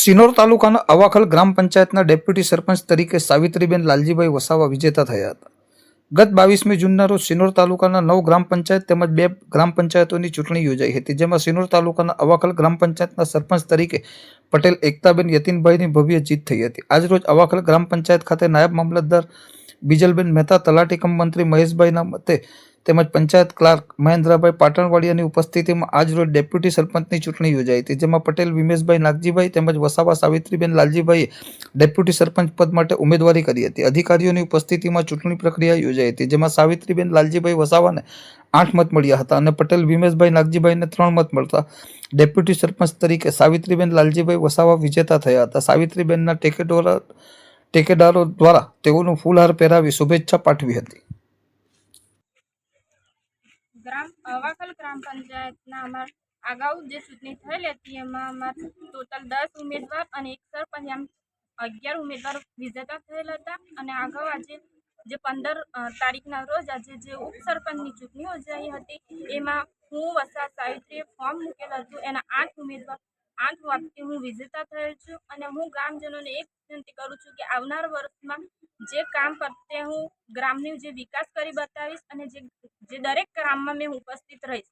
સિનોર તાલુકાના અવાખલ ગ્રામ પંચાયતના ડેપ્યુટી સરપંચ તરીકે સાવિત્રીબેન લાલજીભાઈ વસાવા વિજેતા થયા હતા. ગત બાવીસમી જૂનના રોજ સિનોર તાલુકાના નવ ગ્રામ પંચાયત તેમજ બે ગ્રામ પંચાયતોની ચૂંટણી યોજાઈ હતી, જેમાં સિનોર તાલુકાના અવાખલ ગ્રામ પંચાયતના સરપંચ તરીકે પટેલ એકતાબેન યતીનભાઈની ભવ્ય જીત થઈ હતી. આજરોજ અવાખલ ગ્રામ પંચાયત ખાતે નાયબ મામલતદાર બીજલબેન મહેતા, તલાટી કમ મંત્રી મહેશભાઈના મતે તેમજ પંચાયત ક્લાર્ક મહેન્દ્રભાઈ પાટણવાડિયાની ઉપસ્થિતિમાં આજરોજ ડેપ્યુટી સરપંચની ચૂંટણી યોજાઈ હતી, જેમાં પટેલ, વિમેશભાઈ નાગજીભાઈ તેમજ વસાવા સાવિત્રીબેન લાલજીભાઈએ ડેપ્યુટી સરપંચ પદ માટે ઉમેદવારી કરી હતી. અધિકારીઓની ઉપસ્થિતિમાં ચૂંટણી પ્રક્રિયા યોજાઈ હતી, જેમાં સાવિત્રીબેન, લાલજીભાઈ, વસાવાને આઠ મત મળ્યા હતા અને પટેલ, વિમેશભાઈ, નાગજીભાઈને ત્રણ મત મળતા ડેપ્યુટી સરપંચ તરીકે સાવિત્રીબેન, લાલજીભાઈ, વસાવા વિજેતા થયા હતા. સાવિત્રીબેનના ટેકેટોરા ટેકેદારો દ્વારા તેઓનું ફૂલહાર પહેરાવી શુભેચ્છા પાઠવી હતી. ગ્રામ અવાકલ ગ્રામ પંચાયતના અમારા અગાઉ જે ચૂંટણી થયેલી હતી, એમાં અમાર ટોટલ દસ ઉમેદવાર અને એક સરપંચ, એમ અગિયાર ઉમેદવાર વિજેતા થયેલા હતા. અને અગાઉ આજે જે પંદર તારીખના રોજ આજે જે ઉપસરપંચની ચૂંટણી યોજાઈ હતી, એમાં હું વસા સાવિત્રીએ ફોર્મ મૂકેલું હતું. એના આઠ ઉમેદવાર આઠ વાતથી હું વિજેતા થયેલ છું અને હું ગ્રામજનોને એક વિનંતી કરું છું કે આવનાર વર્ષમાં જે કામ પ્રત્યે હું, ગ્રામની જે વિકાસ કરી બતાવીશ અને જે જે દરેક કામમાં મેં ઉપસ્થિત રહીશ